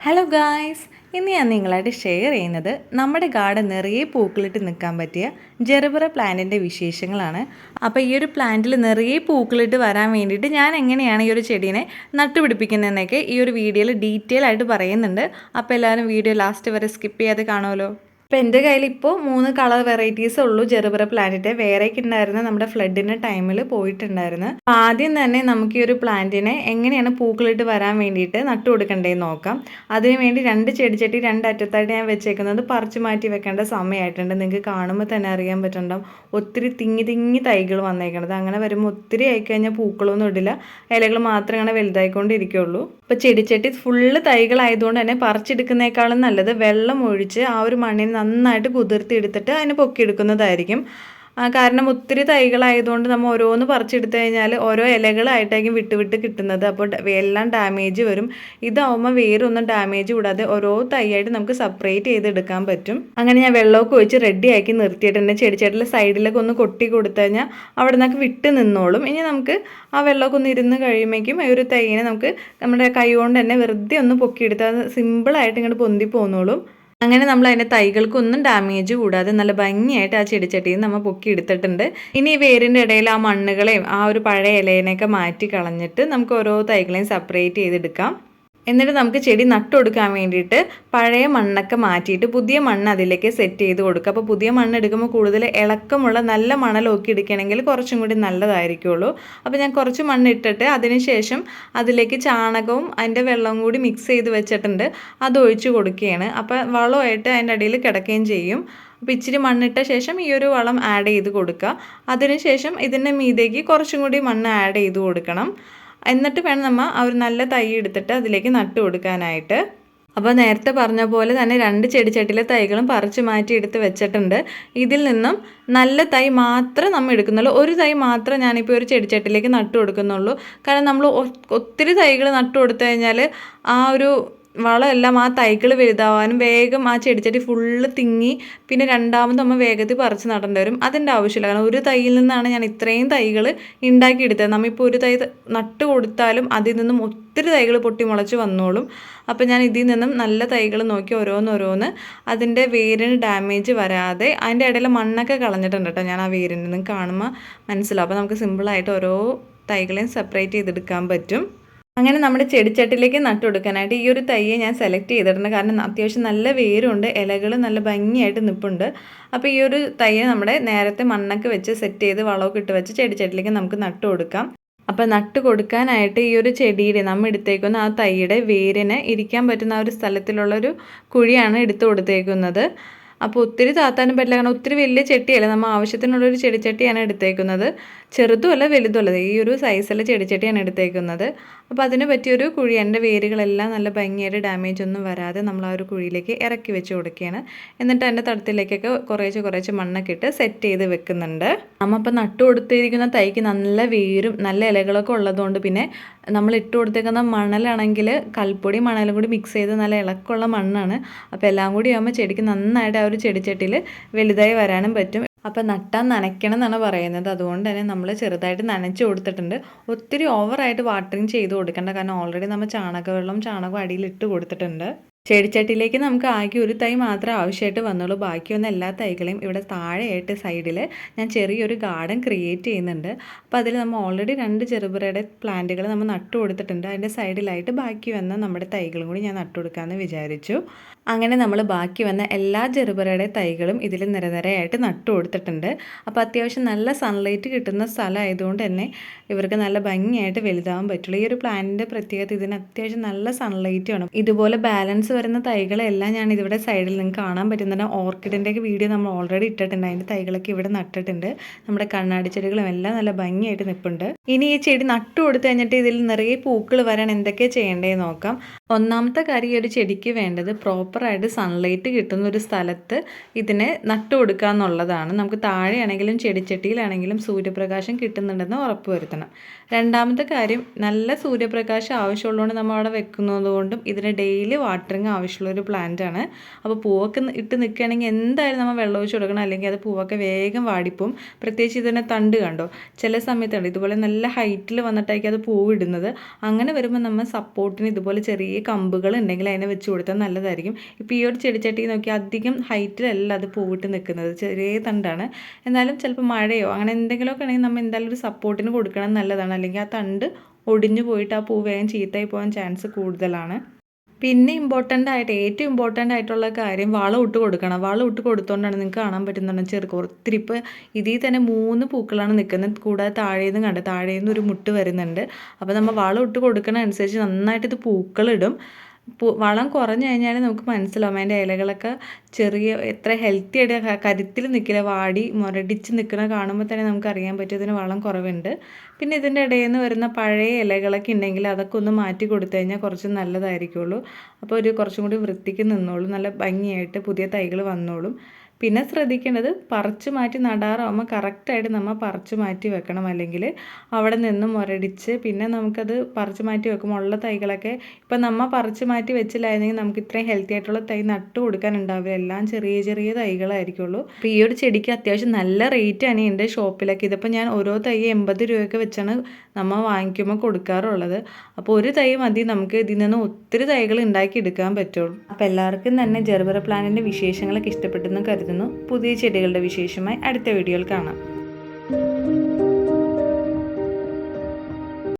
Hello guys ഇന്ന് ഞാൻ നിങ്ങളായിട്ട് ഷെയർ ചെയ്യുന്നത് നമ്മുടെ ഗാർഡൻ നിറയെ പൂക്കളിട്ട് നിൽക്കാൻ പറ്റിയ ജെറുബറ പ്ലാന്റിന്റെ വിശേഷങ്ങളാണ്. അപ്പോൾ ഈ ഒരു പ്ലാന്റിൽ നിറയെ പൂക്കളിട്ട് വരാൻ വേണ്ടിയിട്ട് ഞാൻ എങ്ങനെയാണ് ഈ ഒരു ചെടീനെ നട്ടുപിടിപ്പിക്കുന്നതെന്നൊക്കെ ഈ ഒരു വീഡിയോയിൽ ഡീറ്റെയിൽ ആയിട്ട് പറയുന്നുണ്ട്. അപ്പോൾ എല്ലാവരും വീഡിയോ ലാസ്റ്റ് വരെ സ്കിപ്പ് ചെയ്യാതെ കാണുമല്ലോ അപ്പോൾ എന്റെ കയ്യിൽ ഇപ്പോൾ മൂന്ന് കളർ വെറൈറ്റീസ് ഉള്ളൂ. ജെറുബറ പ്ലാന്റിന്റെ വേറെയൊക്കെ ഉണ്ടായിരുന്ന നമ്മുടെ ഫ്ലഡിന്റെ ടൈമിൽ പോയിട്ടുണ്ടായിരുന്നു. അപ്പോൾ ആദ്യം തന്നെ നമുക്ക് ഈ ഒരു പ്ലാന്റിനെ എങ്ങനെയാണ് പൂക്കളിട്ട് വരാൻ വേണ്ടിയിട്ട് നട്ടു കൊടുക്കേണ്ടതെന്ന് നോക്കാം. അതിന് വേണ്ടി രണ്ട് ചെടിച്ചട്ടി രണ്ട് അറ്റത്തായിട്ട് ഞാൻ വെച്ചേക്കുന്നത് പറിച്ചു മാറ്റി വെക്കേണ്ട സമയമായിട്ടുണ്ട്. നിങ്ങൾക്ക് കാണുമ്പോൾ തന്നെ അറിയാൻ പറ്റുന്നുണ്ടാവും. ഒത്തിരി തിങ്ങി തിങ്ങി തൈകൾ വന്നേക്കണത്. അങ്ങനെ വരുമ്പോൾ ഒത്തിരി ആയിക്കഴിഞ്ഞാൽ പൂക്കളൊന്നും ഇടില്ല. ഇലകൾ മാത്രം അങ്ങനെ വലുതായിക്കൊണ്ടിരിക്കുകയുള്ളൂ. ഇപ്പോൾ ചെടിച്ചട്ടി ഫുള്ള് തൈകളായതുകൊണ്ട് തന്നെ പറിച്ചെടുക്കുന്നേക്കാളും നല്ലത് വെള്ളം ഒഴിച്ച് ആ ഒരു മണ്ണിന് നന്നായിട്ട് കുതിർത്തി എടുത്തിട്ട് അതിനെ പൊക്കിയെടുക്കുന്നതായിരിക്കും. കാരണം ഒത്തിരി തൈകളായതുകൊണ്ട് നമ്മൾ ഓരോന്ന് പറിച്ചെടുത്തു കഴിഞ്ഞാൽ ഓരോ ഇലകളായിട്ടായിരിക്കും വിട്ട് വിട്ട് കിട്ടുന്നത്. അപ്പോൾ എല്ലാം ഡാമേജ് വരും. ഇതാവുമ്പോൾ വേറൊന്നും ഡാമേജ് കൂടാതെ ഓരോ തൈയായിട്ട് നമുക്ക് സെപ്പറേറ്റ് ചെയ്തെടുക്കാൻ പറ്റും. അങ്ങനെ ഞാൻ വെള്ളമൊക്കെ ഒഴിച്ച് റെഡി ആക്കി നിർത്തിയിട്ടുണ്ട് ചെടിച്ചേട്ടിലെ സൈഡിലൊക്കെ ഒന്ന് കൊട്ടി കൊടുത്തു കഴിഞ്ഞാൽ അവിടെ നിന്നൊക്കെ വിട്ട് നിന്നോളും. ഇനി നമുക്ക് ആ വെള്ളമൊക്കെ ഒന്ന് ഇരുന്ന് കഴിയുമ്പോഴേക്കും ഈ ഒരു തൈനെ നമുക്ക് നമ്മുടെ കൈ കൊണ്ട് തന്നെ വെറുതെ ഒന്ന് പൊക്കിയെടുത്താൽ സിമ്പിളായിട്ട് ഇങ്ങോട്ട് പൊന്തി പോന്നോളും. അങ്ങനെ നമ്മൾ അതിന്റെ തൈകൾക്കൊന്നും ഡാമേജ് കൂടാതെ നല്ല ഭംഗിയായിട്ട് ആ ചെടിച്ചട്ടിയിൽ നമ്മൾ പൊക്കി എടുത്തിട്ടുണ്ട് ഇനി ഈ വേരിന്റെ ഇടയിൽ ആ മണ്ണുകളെയും ആ ഒരു പഴയ ഇലേനെയൊക്കെ മാറ്റി കളഞ്ഞിട്ട് നമുക്ക് ഓരോ തൈകളെയും സെപ്പറേറ്റ് ചെയ്തെടുക്കാം. എന്നിട്ട് നമുക്ക് ചെടി നട്ടുകൊടുക്കാൻ വേണ്ടിയിട്ട് പഴയ മണ്ണൊക്കെ മാറ്റിയിട്ട് പുതിയ മണ്ണ് അതിലേക്ക് സെറ്റ് ചെയ്ത് കൊടുക്കുക. അപ്പോൾ പുതിയ മണ്ണ് എടുക്കുമ്പോൾ കൂടുതൽ ഇളക്കമുള്ള നല്ല മണലൊക്കെ എടുക്കണമെങ്കിൽ കുറച്ചും കൂടി നല്ലതായിരിക്കുള്ളൂ. അപ്പോൾ ഞാൻ കുറച്ച് മണ്ണ് ഇട്ടിട്ട് അതിനുശേഷം അതിലേക്ക് ചാണകവും അതിന്റെ വെള്ളവും കൂടി മിക്സ് ചെയ്ത് വെച്ചിട്ടുണ്ട്. അത് ഒഴിച്ച് കൊടുക്കുകയാണ്. അപ്പോൾ വളമായിട്ട് അതിന്റെ അടിയിൽ കിടക്കുകയും ചെയ്യും. അപ്പോൾ ഇച്ചിരി മണ്ണിട്ട ശേഷം ഈ ഒരു വളം ആഡ് ചെയ്ത് കൊടുക്കുക. അതിനുശേഷം ഇതിന്റെ മീതേക്ക് കുറച്ചും കൂടി മണ്ണ് ആഡ് ചെയ്ത് കൊടുക്കണം. എന്നിട്ട് വേണം നമ്മൾ ആ ഒരു നല്ല തൈ എടുത്തിട്ട് അതിലേക്ക് നട്ടു കൊടുക്കാനായിട്ട്. അപ്പോൾ നേരത്തെ പറഞ്ഞ പോലെ തന്നെ രണ്ട് ചെടിച്ചട്ടിയിലെ തൈകളും പറിച്ച് മാറ്റി എടുത്ത് വെച്ചിട്ടുണ്ട്. ഇതിൽ നിന്നും നല്ല തൈ മാത്രം നമ്മൾ എടുക്കുന്നുള്ളൂ. ഒരു തൈ മാത്രം ഞാനിപ്പോൾ ഒരു ചെടിച്ചട്ടിലേക്ക് നട്ടു കൊടുക്കുന്നുള്ളൂ. കാരണം നമ്മൾ ഒത്തിരി തൈകൾ നട്ടു കൊടുത്തു കഴിഞ്ഞാൽ ആ ഒരു വളമെല്ലാം ആ തൈകൾ വലുതാവാനും വേഗം ആ ചെടിച്ചട്ടി ഫുള്ള് തിങ്ങി പിന്നെ രണ്ടാമത് നമ്മൾ വേഗത്തിൽ പറിച്ച് നടേണ്ടി വരും. അതിന്റെ ആവശ്യമില്ല. കാരണം ഒരു തൈയിൽ നിന്നാണ് ഞാൻ ഇത്രയും തൈകൾ ഉണ്ടാക്കിയെടുത്തത്. നമ്മളിപ്പോൾ ഒരു തൈ നട്ട് കൊടുത്താലും അതിൽ നിന്നും ഒത്തിരി തൈകൾ പൊട്ടി മുളച്ച് വന്നോളും. അപ്പോൾ ഞാൻ ഇതിൽ നിന്നും നല്ല തൈകൾ നോക്കി ഓരോന്നോരോന്ന് അതിന്റെ വേരിന് ഡാമേജ് വരാതെ അതിന്റെ ഇടയിൽ മണ്ണൊക്കെ കളഞ്ഞിട്ടുണ്ട് കേട്ടോ ഞാൻ ആ വേരിൽ നിന്നും കാണുമ്പോൾ മനസ്സിലാവും. അപ്പോൾ നമുക്ക് സിമ്പിളായിട്ട് ഓരോ തൈകളെയും സെപ്പറേറ്റ് ചെയ്തെടുക്കാൻ പറ്റും. അങ്ങനെ നമ്മുടെ ചെടിച്ചട്ടിലേക്ക് നട്ടു കൊടുക്കാനായിട്ട് ഈ ഒരു തയ്യെ ഞാൻ സെലക്ട് ചെയ്തിട്ടുണ്ട്. കാരണം അത്യാവശ്യം നല്ല വേരുണ്ട് ഇലകൾ നല്ല ഭംഗിയായിട്ട് നിൽപ്പുണ്ട് അപ്പോൾ ഈ ഒരു തയ്യെ നമ്മുടെ നേരത്തെ മണ്ണൊക്കെ വെച്ച് സെറ്റ് ചെയ്ത് വളമൊക്കെ ഇട്ട് വെച്ച് ചെടിച്ചട്ടിലേക്ക് നമുക്ക് നട്ടു കൊടുക്കാം അപ്പോൾ നട്ട് കൊടുക്കാനായിട്ട് ഈ ഒരു ചെടിയുടെ നമ്മൾ എടുത്തേക്കുന്ന ആ തൈയുടെ വേരിന് ഇരിക്കാൻ പറ്റുന്ന ആ ഒരു സ്ഥലത്തിലുള്ളൊരു കുഴിയാണ് എടുത്തു കൊടുത്തേക്കുന്നത്. അപ്പോൾ ഒത്തിരി താത്താനും പറ്റില്ല കാരണം ഒത്തിരി വലിയ ചെട്ടിയല്ല നമ്മൾ ആവശ്യത്തിനുള്ളൊരു ചെടിച്ചട്ടിയാണ് എടുത്തേക്കുന്നത്. ചെറുതുമല്ല വലുതുമല്ല. ഈ ഒരു സൈസിലെ ചെടിച്ചട്ടിയാണ് എടുത്തേക്കുന്നത്. അപ്പോൾ അതിന് പറ്റിയൊരു കുഴി എന്റെ വേരുകളെല്ലാം നല്ല ഭംഗിയായിട്ട് ഡാമേജ് ഒന്നും വരാതെ നമ്മൾ ആ ഒരു കുഴിയിലേക്ക് ഇറക്കി വെച്ച് കൊടുക്കുകയാണ്. എന്നിട്ട് അതിന്റെ തടത്തിലേക്കൊക്കെ കുറേശ്ശെ കുറേശ്ശെ മണ്ണൊക്കെ ഇട്ട് സെറ്റ് ചെയ്ത് വെക്കുന്നുണ്ട്. നമ്മൾ അപ്പോൾ നട്ടു കൊടുത്തിരിക്കുന്ന തൈക്ക് നല്ല വേരും നല്ല ഇലകളൊക്കെ ഉള്ളതുകൊണ്ട് പിന്നെ നമ്മൾ ഇട്ട് കൊടുത്തേക്കുന്ന മണലാണെങ്കിൽ കൽപ്പൊടി മണലും കൂടി മിക്സ് ചെയ്ത് നല്ല ഇളക്കമുള്ള മണ്ണാണ്. അപ്പോൾ എല്ലാം കൂടി ആകുമ്പോൾ ചെടിക്ക് നന്നായിട്ട് ആ ഒരു ചെടിച്ചട്ടിയിൽ വലുതായി വരാനും പറ്റും. അപ്പോൾ നട്ടാൻ നനയ്ക്കണം എന്നാണ് പറയുന്നത്. അതുകൊണ്ട് തന്നെ നമ്മൾ ചെറുതായിട്ട് നനച്ച് കൊടുത്തിട്ടുണ്ട്. ഒത്തിരി ഓവറായിട്ട് വാട്ടറിങ് ചെയ്ത് കൊടുക്കേണ്ട. കാരണം ഓൾറെഡി നമ്മൾ ചാണകവെള്ളം ചാണകം അടിയിൽ ഇട്ട് കൊടുത്തിട്ടുണ്ട്. ചെടിച്ചട്ടിയിലേക്ക് നമുക്ക് ആകെ ഒരു തൈ മാത്രമേ ആവശ്യമായിട്ട് വന്നുള്ളൂ. ബാക്കിയൊന്നും എല്ലാ തൈകളെയും ഇവിടെ താഴെയായിട്ട് സൈഡിൽ ഞാൻ ചെറിയൊരു ഗാർഡൻ ക്രിയേറ്റ് ചെയ്യുന്നുണ്ട്. അപ്പോൾ അതിൽ നമ്മൾ ഓൾറെഡി രണ്ട് ചെറുപുറയുടെ പ്ലാന്റുകൾ നമ്മൾ നട്ടു കൊടുത്തിട്ടുണ്ട്. അതിന്റെ സൈഡിലായിട്ട് ബാക്കി വന്ന നമ്മുടെ തൈകളും കൂടി ഞാൻ നട്ടു കൊടുക്കാമെന്ന് വിചാരിച്ചു. അങ്ങനെ നമ്മൾ ബാക്കി വന്ന എല്ലാ ചെറുപറയുടെ തൈകളും ഇതിൽ നിരനിരയായിട്ട് നട്ടു കൊടുത്തിട്ടുണ്ട്. അപ്പോൾ അത്യാവശ്യം നല്ല സൺലൈറ്റ് കിട്ടുന്ന സ്ഥലമായതുകൊണ്ട് തന്നെ ഇവർക്ക് നല്ല ഭംഗിയായിട്ട് വലുതാവാൻ പറ്റുള്ളൂ. ഈ ഒരു പ്ലാന്റിന്റെ പ്രത്യേകത ഇതിന് അത്യാവശ്യം നല്ല സൺലൈറ്റ് വേണം ഇതുപോലെ ബാലൻസ് വരുന്ന തൈകളെല്ലാം ഞാൻ ഇതിവിടെ സൈഡിൽ നിങ്ങൾക്ക് കാണാൻ പറ്റുന്നുണ്ട് ഓർക്കിഡിന്റെയൊക്കെ വീഡിയോ നമ്മൾ ഓൾറെഡി ഇട്ടിട്ടുണ്ട്. അതിന്റെ തൈകളൊക്കെ ഇവിടെ നട്ടിട്ടുണ്ട്. നമ്മുടെ കണ്ണാടി ചെടികളും എല്ലാം നല്ല ഭംഗിയായിട്ട് നിൽപ്പുണ്ട് ഇനി ഈ ചെടി നട്ടു കൊടുത്തു കഴിഞ്ഞിട്ട് ഇതിൽ നിറയെ പൂക്കൾ വരാൻ എന്തൊക്കെ ചെയ്യേണ്ടതെന്ന് നോക്കാം. ഒന്നാമത്തെ കാര്യം ഈ ഒരു ചെടിക്ക് വേണ്ടത് പ്രോപ്പറായിട്ട് സൺലൈറ്റ് കിട്ടുന്ന ഒരു സ്ഥലത്ത് ഇതിനെ നട്ടു കൊടുക്കുക എന്നുള്ളതാണ് നമുക്ക് താഴെയാണെങ്കിലും ചെടിച്ചട്ടിയിലാണെങ്കിലും സൂര്യപ്രകാശം കിട്ടുന്നുണ്ടെന്ന് ഉറപ്പ് വരുത്തണം രണ്ടാമത്തെ കാര്യം നല്ല സൂര്യപ്രകാശം ആവശ്യമുള്ളതുകൊണ്ട് നമ്മൾ അവിടെ വെക്കുന്നതുകൊണ്ടും ഇതിന് ഡെയിലി വാട്ടറിങ് ആവശ്യമുള്ള ഒരു പ്ലാന്റ് ആണ്. അപ്പോൾ പൂവൊക്കെ ഇട്ട് നിൽക്കുകയാണെങ്കിൽ എന്തായാലും നമ്മൾ വെള്ളം ഒഴിച്ച് കൊടുക്കണം. അല്ലെങ്കിൽ അത് പൂവൊക്കെ വേഗം വാടിപ്പോവും. പ്രത്യേകിച്ച് ഇതിനെ തണ്ട് കണ്ടോ? ചില സമയത്തുണ്ട് ഇതുപോലെ നല്ല ഹൈറ്റിൽ വന്നിട്ടായിരിക്കും അത് പൂവിടുന്നത്. അങ്ങനെ വരുമ്പോൾ നമ്മൾ സപ്പോർട്ടിന് ഇതുപോലെ ചെറിയ കമ്പുകൾ ഉണ്ടെങ്കിൽ അതിനെ വെച്ച് കൊടുത്താൽ നല്ലതായിരിക്കും. ഇപ്പോൾ ഈ ഒരു ചെടിച്ചട്ടി നോക്കി അധികം ഹൈറ്റിലല്ല അത് പൂവിട്ട് നിൽക്കുന്നത് ചെറിയ തണ്ടാണ്. എന്നാലും ചിലപ്പോൾ മഴയോ അങ്ങനെ എന്തെങ്കിലുമൊക്കെ ആണെങ്കിൽ നമ്മൾ എന്തായാലും ഒരു സപ്പോർട്ടിന് കൊടുക്കണം നല്ലതാണ്. അല്ലെങ്കിൽ ആ തണ്ട് ഒടിഞ്ഞു പോയിട്ട് ആ പൂ വേഗം ചീത്തയായി പോകാൻ ചാൻസ് കൂടുതലാണ്. പിന്നെ ഇമ്പോർട്ടന്റ് ആയിട്ട് ഏറ്റവും ഇമ്പോർട്ടന്റ് ആയിട്ടുള്ള കാര്യം വളം ഇട്ട് കൊടുക്കണം. വളം ഇട്ട് കൊടുത്തോണ്ടാണ് നിങ്ങൾക്ക് കാണാൻ പറ്റുന്നുണ്ട് ചെറുക്ക്. ഒത്തിരി ഇപ്പോൾ ഇതിൽ തന്നെ മൂന്ന് പൂക്കളാണ് നിൽക്കുന്നത് കൂടാതെ താഴേന്ന് കണ്ട് താഴേന്ന് ഒരു മുട്ട് വരുന്നുണ്ട്. അപ്പോൾ നമ്മൾ വളം ഇട്ട് കൊടുക്കണ അനുസരിച്ച് നന്നായിട്ട് ഇത് പൂക്കളിടും. വളം കുറഞ്ഞു കഴിഞ്ഞാൽ നമുക്ക് മനസ്സിലാവും. അതിന്റെ ഇലകളൊക്കെ ചെറിയ എത്ര ഹെൽത്തി ആയിട്ട് കരുത്തിൽ നിൽക്കില്ല. വാടി മുരടിച്ച് നിൽക്കണ കാണുമ്പോൾ തന്നെ നമുക്ക് അറിയാൻ പറ്റും ഇതിന് വളം കുറവുണ്ട്. പിന്നെ ഇതിന്റെ ഇടയിൽ നിന്ന് വരുന്ന പഴയ ഇലകളൊക്കെ ഉണ്ടെങ്കിൽ അതൊക്കെ ഒന്ന് മാറ്റി കൊടുത്തു കഴിഞ്ഞാൽ കുറച്ച് നല്ലതായിരിക്കുള്ളൂ. അപ്പോൾ ഒരു കുറച്ചും കൂടി വൃത്തിക്ക് നിന്നോളും. നല്ല ഭംഗിയായിട്ട് പുതിയ തൈകൾ വന്നോളും. പിന്നെ ശ്രദ്ധിക്കേണ്ടത് പറിച്ച് മാറ്റി നടാറാകുമ്പോൾ കറക്റ്റായിട്ട് നമ്മൾ പറിച്ച് മാറ്റി വെക്കണം. അല്ലെങ്കിൽ അവിടെ നിന്ന് മുരടിച്ച് പിന്നെ നമുക്കത് പറിച്ച് മാറ്റി വെക്കുമ്പോൾ ഉള്ള തൈകളൊക്കെ ഇപ്പം നമ്മൾ പറിച്ച് മാറ്റി വെച്ചില്ലായിരുന്നെങ്കിൽ നമുക്ക് ഇത്രയും ഹെൽത്തി ആയിട്ടുള്ള തൈ നട്ട് കൊടുക്കാൻ ഉണ്ടാവില്ല. എല്ലാം ചെറിയ ചെറിയ തൈകളായിരിക്കുള്ളൂ. അപ്പോൾ ഈ ഒരു ചെടിക്ക് അത്യാവശ്യം നല്ല റേറ്റ് ആണ് എന്റെ ഷോപ്പിലൊക്കെ. ഇതിപ്പോൾ ഞാൻ ഓരോ തൈ എൺപത് രൂപയൊക്കെ വെച്ചാണ് നമ്മൾ വാങ്ങിക്കുമ്പോൾ കൊടുക്കാറുള്ളത്. അപ്പോൾ ഒരു തൈ മതി നമുക്ക് ഇതിൽ നിന്ന് ഒത്തിരി തൈകൾ ഉണ്ടാക്കി എടുക്കാൻ പറ്റുള്ളൂ. അപ്പോൾ എല്ലാവർക്കും തന്നെ ജെർബറ പ്ലാനിന്റെ വിശേഷങ്ങളൊക്കെ ഇഷ്ടപ്പെട്ടെന്ന് കരുതുന്നു. പുതിയ ചെടികളുടെ വിശേഷമായി അടുത്ത വീഡിയോയിൽ കാണാം.